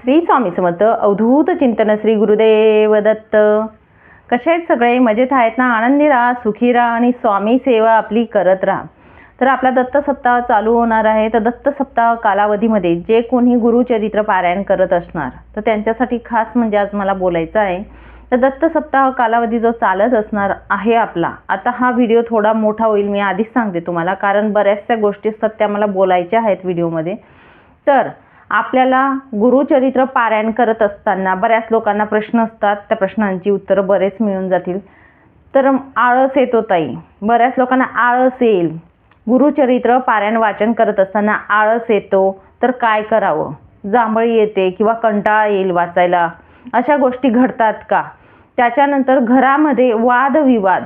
श्री स्वामी समर्थ अवधूत चिंतन श्री गुरुदेव दत्त. कसे आहेत सगळे? मजेत आहेत ना? आनंदी राहा सुखी राहा आणि स्वामी सेवा आपली करत राहा. तर आपला दत्त सप्ताह चालू होणार आहे. तर दत्त सप्ताह कालावधीमध्ये जे कोणी गुरुचरित्र पारायण करत असणार तर त्यांच्यासाठी खास म्हणजे आज मला बोलायचं आहे. तर दत्त सप्ताह कालावधी जो चालत असणार आहे आपला आता हा व्हिडिओ थोडा मोठा होईल मी आधीच सांगते तुम्हाला कारण बऱ्याचशा गोष्टी असतात त्या मला बोलायच्या आहेत व्हिडिओमध्ये. तर आपल्याला गुरुचरित्र पारायण करत असताना बऱ्याच लोकांना प्रश्न असतात. त्या प्रश्नांची उत्तरं बरेच मिळून जातील. तर आळस येतो ताई. बऱ्याच लोकांना आळस येईल. गुरुचरित्र पारायण वाचन करत असताना आळस येतो. तर काय करावं? जांभळी येते किंवा कंटाळा येईल वाचायला. अशा गोष्टी घडतात का? त्याच्यानंतर घरामध्ये वादविवाद.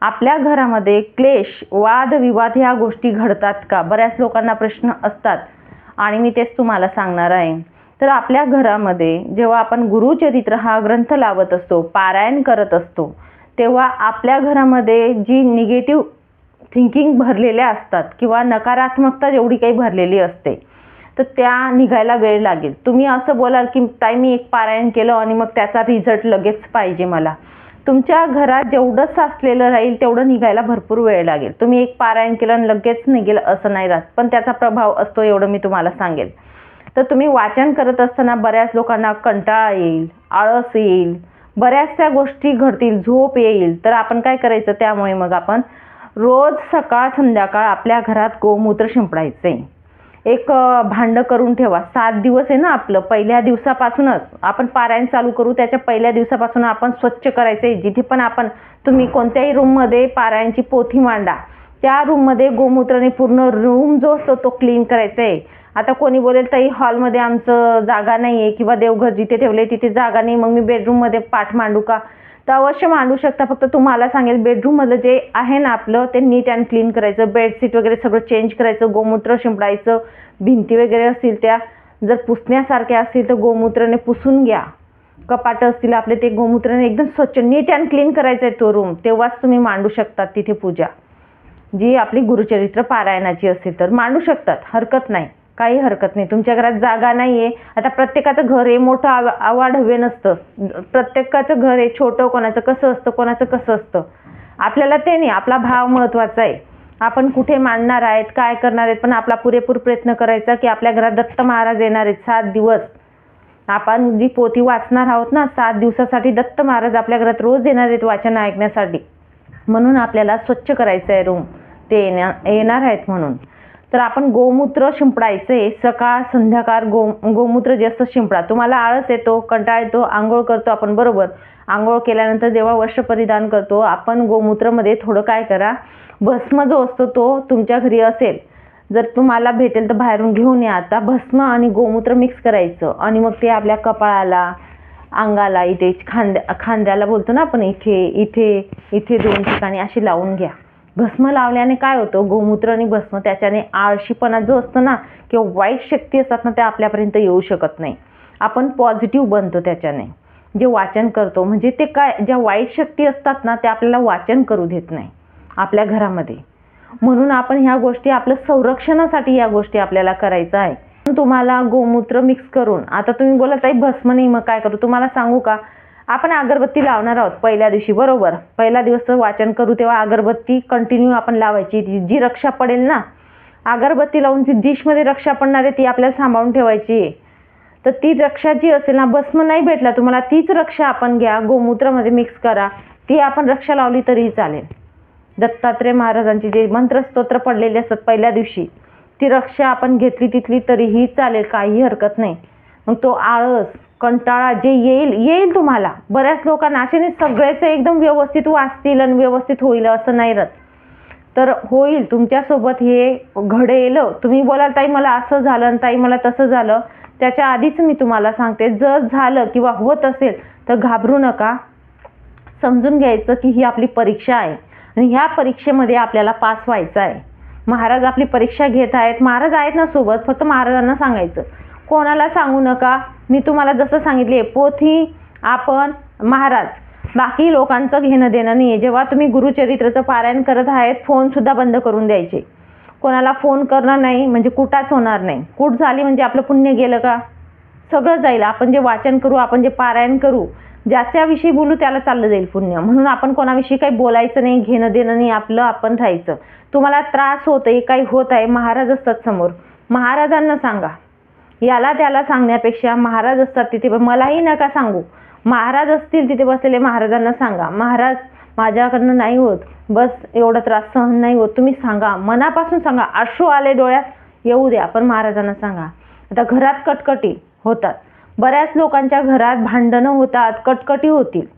आपल्या घरामध्ये क्लेश वादविवाद ह्या गोष्टी घडतात का? बऱ्याच लोकांना प्रश्न असतात. आणि मी तेच तुम्हाला सांगणार आहे. तर आपल्या घरामध्ये जेव्हा आपण गुरुचरित्र हा ग्रंथ लावत असतो पारायण करत असतो तेव्हा आपल्या घरामध्ये जी निगेटिव्ह थिंकिंग भरलेल्या असतात किंवा नकारात्मकता जेवढी काही भरलेली असते तर त्या निघायला वेळ लागेल. तुम्ही असं बोलाल की ताई मी एक पारायण केलं आणि मग त्याचा रिझल्ट लगेच पाहिजे मला. तुमच्या घरात जेवढं साचलेलं राहील तेवढं निघायला भरपूर वेळ लागेल. तुम्ही एक पारायण केलं आणि लगेच निघेल असं नाही राहत. पण त्याचा प्रभाव असतो एवढं मी तुम्हाला सांगेल. तर तुम्ही वाचन करत असताना बऱ्याच लोकांना कंटाळा येईल आळस येईल बऱ्याचशा गोष्टी घडतील झोप येईल. तर आपण काय करायचं? त्यामुळे मग आपण रोज सकाळ संध्याकाळ आपल्या घरात गोमूत्र शिंपडायचे. एक भांडं करून ठेवा. सात दिवस आहे ना आपलं. पहिल्या दिवसापासूनच. आपण पारायण चालू करू त्याच्या पहिल्या दिवसापासून आपण स्वच्छ करायचे जिथे पण आपण तुम्ही कोणत्याही रूममध्ये पारायणची पोथी मांडा. त्या रूममध्ये गोमूत्राने पूर्ण रूम जो असतो तो क्लीन करायचा आहे आता कोणी बोलेल ताई हॉलमध्ये आमचं जागा नाही आहे किंवा देवघर जिथे ठेवले तिथे जागा नाही. मग मी बेडरूममध्ये पाठ मांडू का? तर अवश्य मांडू शकता. फक्त तुम्हाला सांगेल बेडरूममधलं जे आहे ना आपलं ते नीट अँड क्लीन करायचं. बेडशीट वगैरे सगळं चेंज करायचं. गोमूत्र शिंपडायचं. भिंती वगैरे असतील त्या जर पुसण्यासारख्या असतील तर गोमूत्राने पुसून घ्या. कपाटं असतील आपले ते गोमूत्राने एकदम स्वच्छ नीट अँड क्लीन करायचं आहे तो रूम तेव्हाच तुम्ही मांडू शकतात तिथे पूजा. जी आपली गुरुचरित्र पारायणाची असेल तर मांडू शकतात. हरकत नाही. काही हरकत नाही. तुमच्या घरात जागा नाही आहे आता प्रत्येकाचं घर हे मोठं आव आवाढव्य नसतं. प्रत्येकाचं घर आहे छोटं कोणाचं कसं असतं कोणाचं कसं असतं. आपल्याला ते नाही. आपला भाव महत्त्वाचा आहे. आपण कुठे मांडणार आहेत काय करणार आहेत पण आपला पुरेपूर प्रयत्न करायचा की आपल्या घरात दत्त महाराज येणार आहेत. सात दिवस. आपण जी पोथी वाचणार आहोत ना सात दिवसासाठी दत्त महाराज आपल्या घरात रोज येणार आहेत वाचन ऐकण्यासाठी. म्हणून आपल्याला स्वच्छ करायचं आहे रूम ते येण्या येणार आहेत म्हणून. तर आपण गोमूत्र शिंपडायचे सकाळ संध्याकाळ गो गोमूत्र जास्त शिंपडा तुम्हाला आळस येतो कंटाळ येतो आंघोळ करतो आपण बरोबर. आंघोळ केल्यानंतर जेव्हा वस्त्र परिधान करतो आपण गोमूत्रमध्ये थोडं काय करा भस्म जो असतो तो तुमच्या घरी असेल जर तुम्हाला भेटेल तर बाहेरून घेऊन या. आता भस्म आणि गोमूत्र मिक्स करायचं आणि मग ते आपल्या कपाळाला अंगाला इथे खांद्या खांद्याला बोलतो ना आपण इथे इथे इथे दोन ठिकाणी अशी लावून घ्या. भस्म लावल्याने काय होतं? गोमूत्र आणि भस्म त्याच्याने आळशीपणा जो असतो ना किंवा वाईट शक्ती असतात ना त्या आपल्यापर्यंत येऊ शकत नाही. आपण पॉझिटिव्ह बनतो त्याच्याने. जे वाचन करतो म्हणजे ते काय ज्या वाईट शक्ती असतात ना त्या आपल्याला वाचन करू देत नाही आपल्या घरामध्ये. म्हणून आपण ह्या गोष्टी आपलं संरक्षणासाठी या गोष्टी आपल्याला करायचं आहे. तुम्हाला गोमूत्र मिक्स करून आता तुम्ही बोला ताई भस्म नाही मग काय करू? तुम्हाला सांगू का? आपण अगरबत्ती लावणार आहोत पहिल्या दिवशी बरोबर. पहिला दिवस वाचन करू तेव्हा अगरबत्ती कंटिन्यू आपण लावायची. जी- रक्षा पडेल ना अगरबत्ती लावून जी डिशमध्ये रक्षा पडणार आहे ती आपल्याला सांभाळून ठेवायची आहे. तर ती रक्षा जी असेल ना भस्म नाही भेटला तुम्हाला तीच रक्षा आपण घ्या. गोमूत्रामध्ये मिक्स करा. ती आपण रक्षा लावली तरीही चालेल. दत्तात्रय महाराजांचे जे मंत्रस्तोत्र पडलेले असतात पहिल्या दिवशी ती रक्षा आपण घेतली तिथली तरीही चालेल काही हरकत नाही. मग तो आळस कंटाळा जे येईल येईल तुम्हाला. बऱ्याच लोकांना असे नाही एकदम व्यवस्थित वाचतील आणि व्यवस्थित होईल असं नाही राहत तर होईल तुमच्यासोबत हे घडेल. तुम्ही बोलाल ताई मला असं झालं आणि ताई मला तसं झालं. त्याच्या आधीच मी तुम्हाला सांगते जर झालं किंवा होत असेल तर घाबरू नका. समजून घ्यायचं की ही आपली परीक्षा आहे आणि ह्या परीक्षेमध्ये आपल्याला पास व्हायचं आहे. महाराज आपली परीक्षा घेत आहेत. महाराज आहेत ना सोबत फक्त महाराजांना सांगायचं. कोणाला सांगू नका. मी तुम्हाला जसं सांगितले पोथी आपण महाराज. बाकी लोकांचं घेणं देणं नाही आहे जेव्हा तुम्ही गुरुचरित्राचं पारायण करत आहेत फोनसुद्धा बंद करून द्यायचे. कोणाला फोन करणं नाही म्हणजे कुठाच होणार नाही. कुट झाली म्हणजे आपलं पुण्य गेलं का? सगळं जाईल. आपण जे वाचन करू आपण जे पारायण करू ज्याच्याविषयी बोलू त्याला चाललं जाईल पुण्य. म्हणून आपण कोणाविषयी काही बोलायचं नाही घेणं देणं नाही आपलं आपण राहायचं. तुम्हाला त्रास होत आहे काही होत आहे महाराज असतात समोर महाराजांना सांगा. याला त्याला सांगण्यापेक्षा महाराज असतात तिथे मलाही नका सांगू. महाराज असतील तिथे बसलेले महाराजांना सांगा. महाराज माझ्याकडनं नाही होत. बस एवढा त्रास सहन नाही होत. तुम्ही सांगा. मनापासून सांगा. अश्रू आले डोळ्यात येऊ द्या पण महाराजांना सांगा. आता घरात कटकटी होतात. बऱ्याच लोकांच्या घरात भांडणं होतात कटकटी होतील.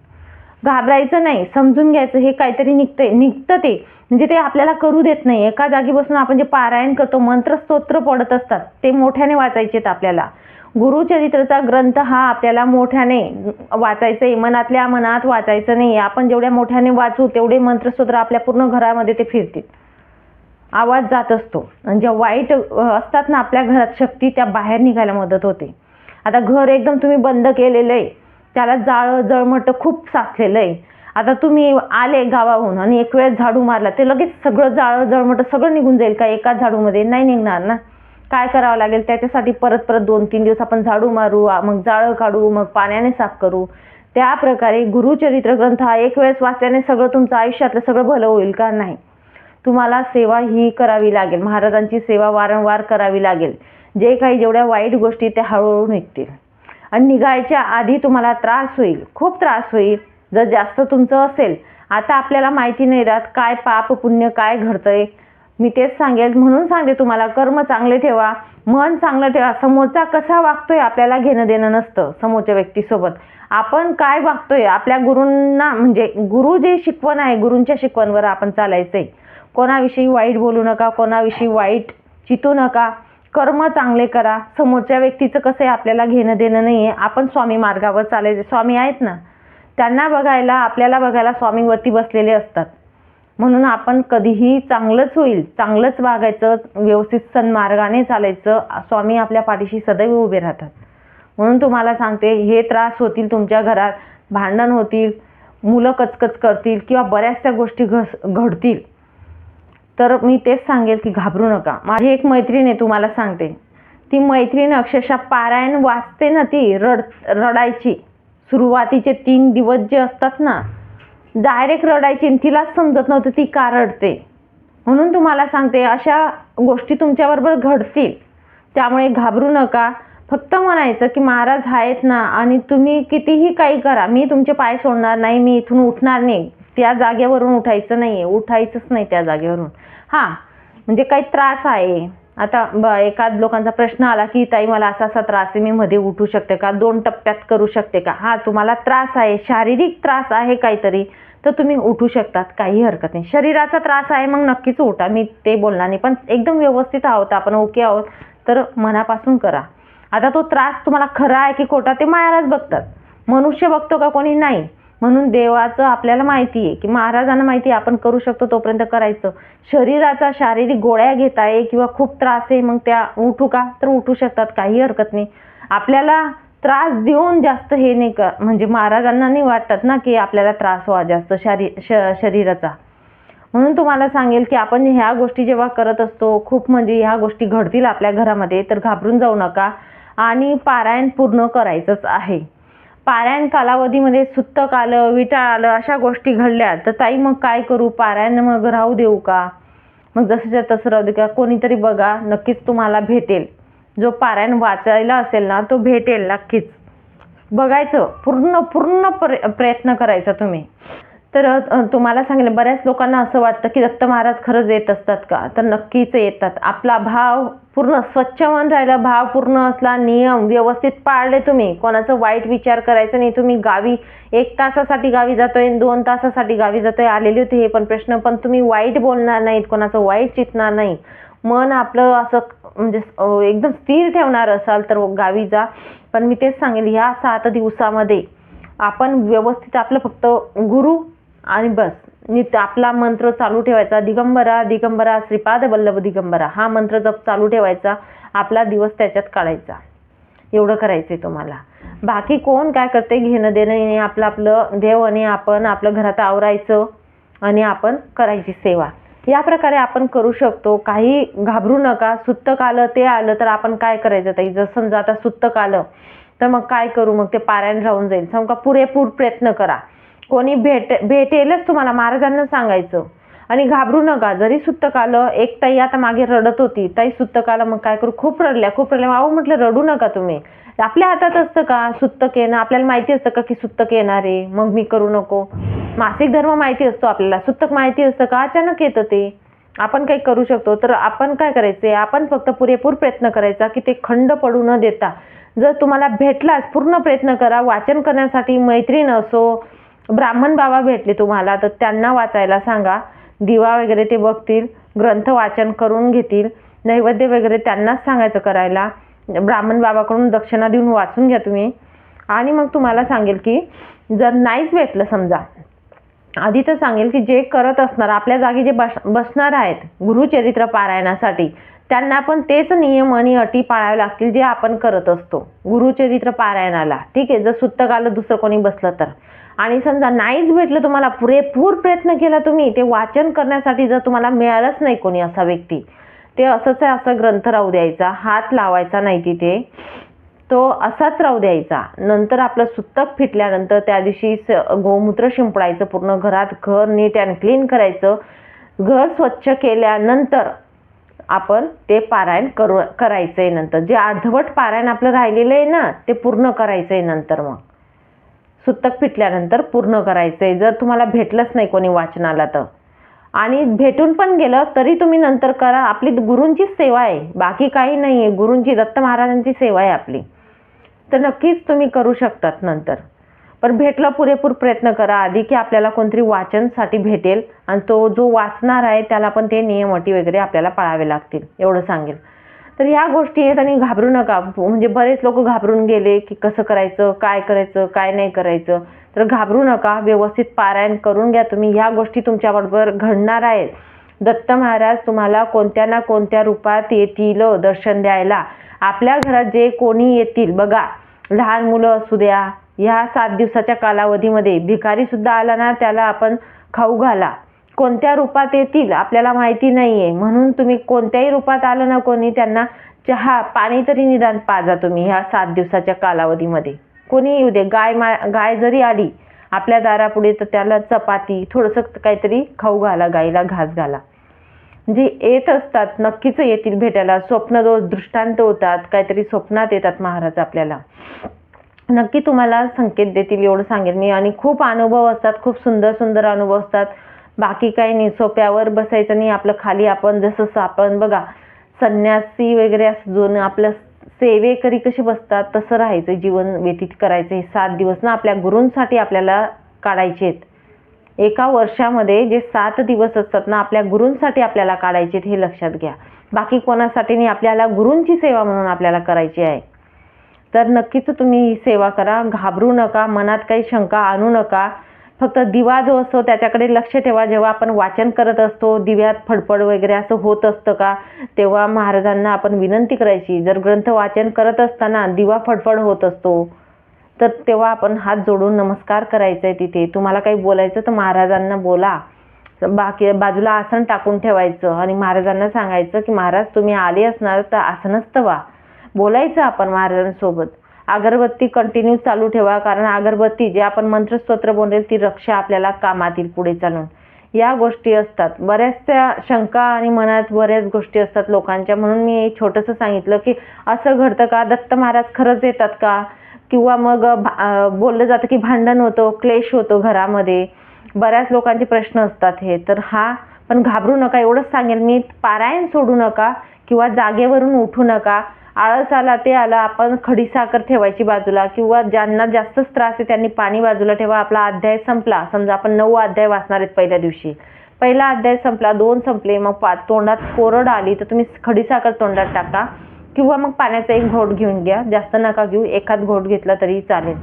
घाबरायचं नाही समजून घ्यायचं हे काहीतरी निघतंय निघतं ते. म्हणजे ते आपल्याला करू देत नाही. एका जागी बसून आपण जे पारायण करतो मंत्र स्तोत्र पडत असतात ते मोठ्याने वाचायचेत आपल्याला. गुरुचरित्राचा ग्रंथ हा आपल्याला मोठ्याने वाचायचं आहे मनातल्या मनात वाचायचं नाही. आपण जेवढ्या मोठ्याने वाचू तेवढे मंत्रस्तोत्र आपल्या पूर्ण घरामध्ये ते फिरतील. आवाज जात असतो. आणि ज्या वाईट असतात ना आपल्या घरात शक्ती त्या बाहेर निघायला मदत होते. आता घर एकदम तुम्ही बंद केलेलं आहे त्याला जाळ जळमट खूप साचलेलं आहे. आता तुम्ही आले गावाहून आणि एक वेळेस झाडू मारला ते लगेच सगळं जाळ जळमट सगळं निघून जाईल का? एकाच झाडूमध्ये नाही निघणार ना? काय करावं लागेल? त्याच्यासाठी परत परत दोन तीन दिवस आपण झाडू मारू आ- मग जाळं काढू मग पाण्याने साफ करू. त्या प्रकारे गुरुचरित्र ग्रंथ हा एक वेळेस वाचल्याने सगळं तुमचं आयुष्यातलं सगळं भलं होईल का? नाही. तुम्हाला सेवा ही करावी लागेल. महाराजांची सेवा वारंवार करावी लागेल. जे काही जेवढ्या वाईट गोष्टी त्या हळूहळू निघतील. आणि निघायच्या आधी तुम्हाला त्रास होईल खूप त्रास होईल. जर जास्त तुमचं असेल आता आपल्याला माहिती नाही राहत काय पाप पुण्य काय घडतंय. मी तेच सांगेल म्हणून सांगते तुम्हाला कर्म चांगले ठेवा मन चांगलं ठेवा. समोरचा कसा वागतोय आपल्याला घेणं देणं नसतं समोरच्या व्यक्तीसोबत. आपण काय वागतोय? आपल्या गुरूंना म्हणजे गुरु जे शिकवण आहे गुरूंच्या शिकवणवर आपण चालायचंय. कोणाविषयी वाईट बोलू नका कोणाविषयी वाईट चितू नका. कर्म चांगले करा. समोरच्या व्यक्तीचं कसं आहे आपल्याला घेणं देणं नाही आहे आपण स्वामी मार्गावर चालायचे. स्वामी आहेत ना? त्यांना बघायला आपल्याला बघायला स्वामीवरती बसलेले असतात. म्हणून आपण कधीही चांगलंच होईल. चांगलंच वागायचं व्यवस्थित सन्मार्गाने चालायचं. स्वामी आपल्या पाठीशी सदैव उभे राहतात. म्हणून तुम्हाला सांगते हे त्रास होतील तुमच्या घरात. भांडण होतील. मुलं कचकच करतील किंवा बऱ्याचशा गोष्टी घस घडतील. तर मी तेच सांगेल की घाबरू नका. माझी एक मैत्रीण आहे तुम्हाला सांगते. ती मैत्रीण अक्षरशः पारायण वाचते ना ती रड रडायची. सुरुवातीचे तीन दिवस जे असतात ना डायरेक्ट रडायची आणि तिलाच समजत नव्हतं ती का रडते. म्हणून तुम्हाला सांगते अशा गोष्टी तुमच्याबरोबर घडतील. त्यामुळे घाबरू नका. फक्त म्हणायचं की महाराज आहेत ना आणि तुम्ही कितीही काही करा मी तुमचे पाय सोडणार नाही मी इथून उठणार नाही. त्या जागेवरून उठायचं नाही आहे उठायचंच नाही त्या जागेवरून. हां म्हणजे काही त्रास आहे. आता ब एखाद लोकांचा प्रश्न आला की ताई मला असा असा त्रास आहे मी मध्ये उठू शकते का? दोन टप्प्यात करू शकते का? हा तुम्हाला त्रास आहे. शारीरिक त्रास आहे काहीतरी तर तुम्ही उठू शकतात. काही हरकत नाही. शरीराचा त्रास आहे मग नक्कीच उठा. मी ते बोलणार नाही. पण एकदम व्यवस्थित आहोत आपण ओके आहोत. तर मनापासून करा. आता तो त्रास तुम्हाला खरा आहे की खोटा ते मायालाच बघतात. मनुष्य बघतो का कोणी? नाही. म्हणून देवाचं आपल्याला माहिती आहे की महाराजांना माहिती आहे आपण करू शकतो तोपर्यंत करायचं. शरीराचा शारीरिक गोळ्या घेत आहे किंवा खूप त्रास आहे मग त्या उठू का? तर उठू शकतात काही हरकत नाही. आपल्याला त्रास देऊन जास्त हे नाही का म्हणजे महाराजांना नाही वाटत ना की आपल्याला त्रास व्हा जास्त शारी श शरीराचा. म्हणून तुम्हाला सांगेल की आपण ह्या गोष्टी जेव्हा करत असतो खूप म्हणजे ह्या गोष्टी घडतील आपल्या घरामध्ये तर घाबरून जाऊ नका. आणि पारायण पूर्ण करायचंच आहे. पारायण कालावधीमध्ये सुत्तक आलं विटाळ आलं अशा गोष्टी घडल्या. तर ताई मग काय करू? पारायण मग राहू देऊ का? मग जसंच्या तसं राहू दे का? कोणीतरी बघा नक्कीच तुम्हाला भेटेल. जो पारायण वाचायला असेल ना तो भेटेल नक्कीच. बघायचं. पूर्ण पूर्ण प्र प्रयत्न करायचा तुम्ही. तर तुम्हाला सांगितलं बऱ्याच लोकांना असं वाटतं की दत्त महाराज खरंच येत असतात का? तर नक्कीच येतात. आपला भाव पूर्ण स्वच्छ मन राहिला भाव पूर्ण असला नियम व्यवस्थित पाळले तुम्ही. कोणाचं वाईट विचार करायचं नाही. तुम्ही गावी एक तासासाठी गावी जातोय दोन तासासाठी गावी जातोय. आलेली होती हे पण प्रश्न पण तुम्ही वाईट बोलणार नाहीत. कोणाचं वाईट चितणार नाही. मन आपलं असं म्हणजे एकदम स्थिर ठेवणार असाल तर गावी जा. पण मी तेच सांगेल ह्या सात दिवसामध्ये आपण व्यवस्थित आपलं फक्त गुरु आणि बस. नित आपला मंत्र चालू ठेवायचा. दिगंबरा दिगंबरा श्रीपाद वल्लभ दिगंबरा. हा मंत्र जप चालू ठेवायचा. आपला दिवस त्याच्यात काढायचा. एवढं करायचंय तुम्हाला. बाकी कोण काय करते? घेणं देणं आपलं आपलं देव आणि आपण आपलं घरात आवरायचं आणि आपण करायची सेवा. या प्रकारे आपण करू शकतो. काही घाबरू नका. सुत्तक आलं ते आलं तर आपण काय करायचं ताई? जर समजा आता सुत्तक आलं तर मग काय करू? मग ते पारायण राहून जाईल. समजा पुरेपूर प्रयत्न करा. कोणी भेट भेटेलच तुम्हाला महाराजांना सांगायचं. आणि घाबरू नका जरी सुत्तक आलं एक ताई आता मागे रडत होती ताई सुत्तकाला आलं मग काय करू खूप रडल्या खूप रडल्या. अहो म्हटलं रडू नका तुम्ही. आपल्या हातात असतं का सुत्तक येणं? आपल्याला माहिती असतं का की सुत्तक येणार आहे? मग मी करू नको. मासिक धर्म माहिती असतो आपल्याला. सुत्तक माहिती असतं का? अचानक येतं ते. आपण काही करू शकतो. तर आपण काय करायचे? आपण फक्त पुरेपूर प्रयत्न करायचा की ते खंड पडू न देता. जर तुम्हाला भेटलाच पूर्ण प्रयत्न करा. वाचन करण्यासाठी मैत्रीण असो ब्राह्मण बाबा भेटले तुम्हाला तर त्यांना वाचायला सांगा. दिवा वगैरे ते बघतील ग्रंथ वाचन करून घेतील नैवेद्य वगैरे त्यांनाच सांगायचं करायला. ब्राह्मण बाबाकडून दक्षिणा देऊन वाचून घ्या तुम्ही. आणि मग तुम्हाला सांगेल की जर नाहीच भेटलं समजा आधी तर सांगेल की जे करत असणार आपल्या जागी जे बस बसणार आहेत गुरुचरित्र पारायणासाठी त्यांना पण तेच नियम आणि अटी पाळावे लागतील जे आपण करत असतो. गुरुचरित्र पारायणाला. ठीक आहे जर सुत्तक आलं दुसरं कोणी बसलं तर. आणि समजा नाहीच भेटलं तुम्हाला पुरेपूर प्रयत्न केला तुम्ही ते वाचन करण्यासाठी जर तुम्हाला मिळालंच नाही कोणी असा व्यक्ती ते असंच आहे असं ग्रंथ राहू द्यायचा हात लावायचा नाही तिथे. तो असाच राहू द्यायचा. नंतर आपलं सुतक फिटल्यानंतर त्या दिवशी स गोमूत्र शिंपडायचं पूर्ण घरात घर नीट अँड क्लीन करायचं. घर स्वच्छ केल्यानंतर आपण ते पारायण करू करायचं आहे नंतर. जे अर्धवट पारायण आपलं राहिलेलं आहे ना ते पूर्ण करायचं आहे नंतर मग. सुतक फिटल्यानंतर पूर्ण करायचं आहे जर तुम्हाला भेटलंच नाही कोणी वाचनाला तर. आणि भेटून पण गेलं तरी तुम्ही नंतर करा. आपली गुरूंचीच सेवा आहे. बाकी काही नाही आहे गुरूंची दत्त महाराजांची सेवा आहे आपली. तर नक्कीच तुम्ही करू शकतात नंतर. पण भेटलं पुरेपूर प्रयत्न करा. आधी की आपल्याला कोणतरी वाचनसाठी भेटेल आणि तो जो वाचणार आहे त्याला पण ते नियम अटी वगैरे आपल्याला पाळावे लागतील एवढं सांगेल. तर ह्या गोष्टी आहेत आणि घाबरू नका. म्हणजे बरेच लोक घाबरून गेले की कसं करायचं काय करायचं काय नाही करायचं. तर घाबरू नका. व्यवस्थित पारायण करून घ्या तुम्ही. ह्या गोष्टी तुमच्याबरोबर घडणार आहेत. दत्त महाराज तुम्हाला कोणत्या ना कोणत्या रूपात येतील दर्शन द्यायला. आपल्या घरात जे कोणी येतील बघा लहान मुलं असू द्या ह्या सात दिवसाच्या कालावधीमध्ये भिकारी सुद्धा आला ना त्याला आपण खाऊ घाला. कोणत्या रूपात येतील आपल्याला माहिती नाही आहे म्हणून तुम्ही कोणत्याही रूपात आलं ना कोणी त्यांना चहा पाणी तरी निदान पाजा तुम्ही ह्या सात दिवसाच्या कालावधीमध्ये. कोणी येऊ दे गाय मा गाय जरी आली आपल्या दारापुढे तर त्याला चपाती थोडंसं काहीतरी खाऊ घाला गाईला घास घाला. जे येत असतात नक्कीच येतील भेटायला. स्वप्नदोष दृष्टांत होतात काहीतरी स्वप्नात येतात महाराज आपल्याला. नक्की तुम्हाला संकेत देतील एवढं सांगेल मी. आणि खूप अनुभव असतात खूप सुंदर सुंदर अनुभव असतात. बाकी काही नाही सोप्यावर बसायचं नाही. आपलं खाली आपण जसं आपण बघा संन्यासी वगैरे असं जो आपलं सेवेकरी कसे बसतात तसं राहायचं जीवन व्यतीत करायचं. हे सात दिवस ना आपल्या गुरूंसाठी आपल्याला काढायचे आहेत. एका वर्षामध्ये जे सात दिवस असतात ना आपल्या गुरूंसाठी आपल्याला काढायचे आहेत हे लक्षात घ्या. बाकी कोणासाठी नाही आपल्याला गुरूंची सेवा म्हणून आपल्याला करायची आहे. तर नक्कीच तुम्ही ही सेवा करा घाबरू नका मनात काही शंका आणू नका. फक्त दिवा जो असतो त्याच्याकडे लक्ष ठेवा. जेव्हा आपण वाचन करत असतो दिव्यात फडफड वगैरे असं होत असतं का? तेव्हा महाराजांना आपण विनंती करायची. जर ग्रंथ वाचन करत असताना दिवा फडफड होत असतो तर तेव्हा आपण हात जोडून नमस्कार करायचा आहे तिथे. तुम्हाला काही बोलायचं तर महाराजांना बोला. बाकी बाजूला आसन टाकून ठेवायचं आणि महाराजांना सांगायचं की महाराज तुम्ही आले असणार तर आसनच व्हा. बोलायचं आपण महाराजांसोबत. अगरबत्ती कंटिन्यू चालू ठेवा कारण अगरबत्ती जे आपण मंत्रस्तोत्र बोलेल ती रक्षा आपल्याला कामातील पुढे चालून. या गोष्टी असतात. बऱ्याचशा शंका आणि मनात बऱ्याच गोष्टी असतात लोकांच्या. म्हणून मी छोटंसं सांगितलं की असं घडतं का? दत्त महाराज खरंच येतात का? किंवा मग बोललं जातं की भांडण होतं क्लेश होतो घरामध्ये. बऱ्याच लोकांचे प्रश्न असतात हे. तर हा पण घाबरू नका. एवढंच सांगेल मी पारायण सोडू नका किंवा जागेवरून उठू नका. आळस आला ते आला आपण खडीसाखर ठेवायची बाजूला किंवा ज्यांना जास्तच त्रास आहे त्यांनी पाणी बाजूला ठेवा. आपला अध्याय संपला. समजा आपण नऊ अध्याय वाचणार आहेत पहिल्या दिवशी. पहिला अध्याय संपला दोन संपले मग पा तोंडात कोरड आली तर तुम्ही खडीसाखर तोंडात टाका किंवा मग पाण्याचा एक घोट घेऊन घ्या. जास्त नका घेऊ एखाद घोट घेतला तरी चालेल.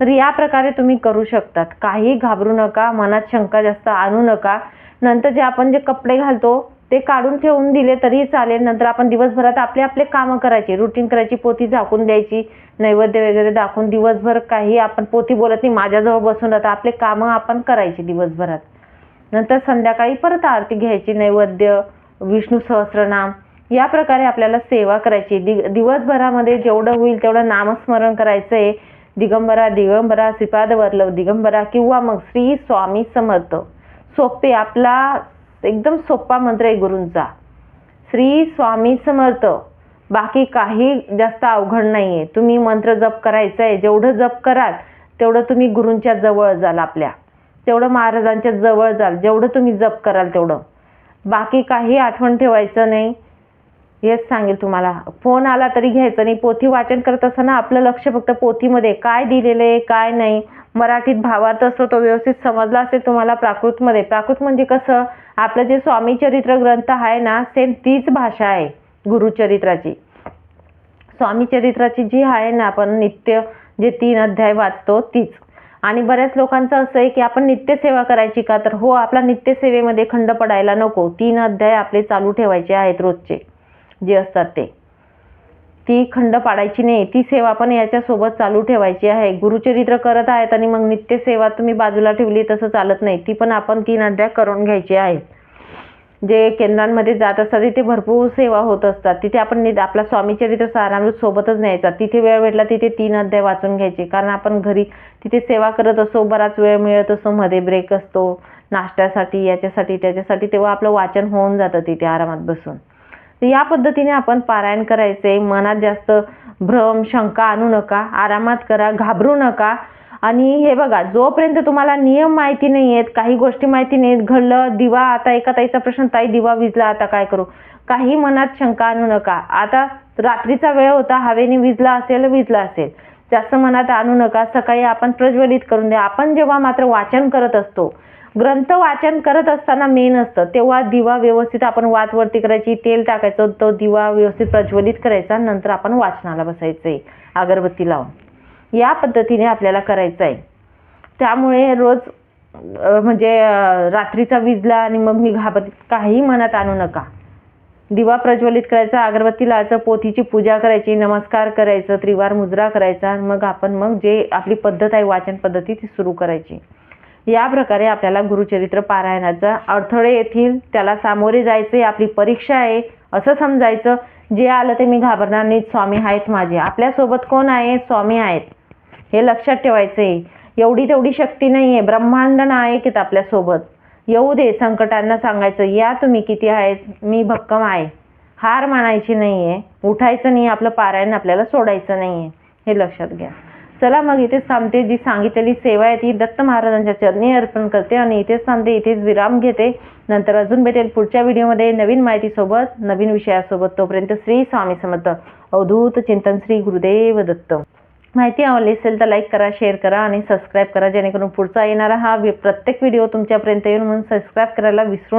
तर या प्रकारे तुम्ही करू शकतात. काही घाबरू नका मनात शंका जास्त आणू नका. नंतर जे आपण जे कपडे घालतो ते काढून ठेवून दिले तरी चालेल. नंतर आपण दिवसभरात आपले आपले कामं करायचे. रुटीन करायची पोती झाकून द्यायची नैवेद्य वगैरे दाखवून दिवसभर काही आपण पोती बोलत नाही. माझ्याजवळ बसून राहता आपले कामं आपण करायची दिवसभरात. नंतर संध्याकाळी परत आरती घ्यायची नैवेद्य विष्णू सहस्रनाम. या प्रकारे आपल्याला सेवा करायची. दि दिवसभरामध्ये जेवढं होईल तेवढं नामस्मरण करायचं आहे दिगंबरा दिगंबरा श्रीपाद वरलव दिगंबरा किंवा मग श्री स्वामी समर्थ. सोपे आपला एकदम सोपा मंत्र आहे गुरूंचा. श्री स्वामी समर्थ. बाकी काही जास्त अवघड नाही आहे तुम्ही मंत्र जप करायचं आहे जेवढं जप कराल तेवढं तुम्ही गुरूंच्या जवळ जाल आपल्या. तेवढं महाराजांच्या जवळ जाल. जेवढं तुम्ही जप कराल तेवढं. बाकी काही आठवण ठेवायचं नाही. हेच सांगेल तुम्हाला. फोन आला तरी घ्यायचं नाही. पोथी वाचन करत असताना आपलं लक्ष फक्त पोथीमध्ये. काय दिलेलं आहे काय नाही. मराठीत भावार्थ असतो तो व्यवस्थित समजला असेल तुम्हाला प्राकृतमध्ये. प्राकृत म्हणजे कसं? आपलं जे स्वामी चरित्र ग्रंथ आहे ना सेम तीच भाषा आहे गुरुचरित्राची स्वामी चरित्राची जी आहे ना आपण नित्य जे तीन अध्याय वाचतो तीच. आणि बऱ्याच लोकांचं असं आहे की आपण नित्यसेवा करायची का? तर हो आपला नित्यसेवेमध्ये खंड पडायला नको. तीन अध्याय आपले चालू ठेवायचे आहेत रोजचे. जे असतात ते. ती खंड पाडायची नाही. ती सेवा पण याच्यासोबत चालू ठेवायची आहे. गुरुचरित्र करत आहेत आणि मग नित्यसेवा तुम्ही बाजूला ठेवली तसं चालत नाही. ती पण आपण तीन अध्याय करून घ्यायची आहे. जे केंद्रांमध्ये जात असतात तिथे भरपूर सेवा होत असतात. तिथे आपण नि आपला स्वामीचरित्र सारामृत सोबतच न्यायचा. तिथे वेळ भेटला तिथे तीन अध्याय वाचून घ्यायचे. कारण आपण घरी तिथे सेवा करत असतो बराच वेळ मिळत असतो. मध्ये ब्रेक असतो. नाश्त्यासाठी याच्यासाठी त्याच्यासाठी तेव्हा आपलं वाचन होऊन जातं तिथे आरामात बसून. तर या पद्धतीने आपण पारायण करायचे. मनात जास्त भ्रम शंका आणू नका. आरामात करा घाबरू नका. आणि हे बघा जोपर्यंत तुम्हाला नियम माहिती नाही आहेत काही गोष्टी माहिती नाहीत घडलं दिवा आता एका ताईचा प्रश्न ताई दिवा विजला आता काय करू? काही मनात शंका आणू नका. आता रात्रीचा वेळ होता हवेने विजला असेल विजला असेल. जास्त मनात आणू नका. सकाळी आपण प्रज्वलित करून द्या. आपण जेव्हा मात्र वाचन करत असतो ग्रंथ वाचन करत असताना मेन असतं. तेव्हा दिवा व्यवस्थित आपण वात वरती करायची तेल टाकायचं तो दिवा व्यवस्थित प्रज्वलित करायचा नंतर आपण वाचनाला बसायचं आहे अगरबत्ती लावून. या पद्धतीने आपल्याला करायचं आहे त्यामुळे रोज म्हणजे रात्रीचा विजला आणि मग मी घाबरत. काही मनात आणू नका. दिवा प्रज्वलित करायचा अगरबत्ती लावायचं पोथीची पूजा करायची नमस्कार करायचं त्रिवार मुजरा करायचा आणि मग आपण मग जे आपली पद्धत आहे वाचन पद्धती ती सुरू करायची. या प्रकारे आपल्याला गुरुचरित्र पारायणाचा अडथळे येतील त्याला सामोरे जायचे आपली परीक्षा आहे असं समजायचं. जे आलं ते मी घाबरणार नाही स्वामी आहेत माझे. आपल्यासोबत कोण आहे? स्वामी आहेत. हे लक्षात ठेवायचं आहे एवढी तेवढी शक्ती नाही आहे ब्रह्मांड नायक आपल्यासोबत. येऊ दे संकटांना सांगायचं या तुम्ही किती आहेत? मी भक्कम आहे. हार मानायची नाही आहे उठायचं नाही आपलं पारायण आपल्याला सोडायचं नाही आहे हे लक्षात घ्या. चला मग इथेच थांबते. जी सांगितलेली सेवा आहे ती दत्त महाराजांच्या चरणी अर्पण करते आणि इथेच थांबते. इथेच विराम घेते. नंतर अजून भेटेल पुढच्या व्हिडिओमध्ये नवीन माहितीसोबत नवीन विषयासोबत. तोपर्यंत श्री स्वामी समर्थ. अवधूत चिंतन श्री गुरुदेव दत्त. माहिती आवडली असेल तर लाईक करा शेअर करा आणि सबस्क्राईब करा. जेणेकरून पुढचा येणारा हा प्रत्येक व्हिडिओ तुमच्यापर्यंत येऊन म्हणून सबस्क्राईब करायला विसरू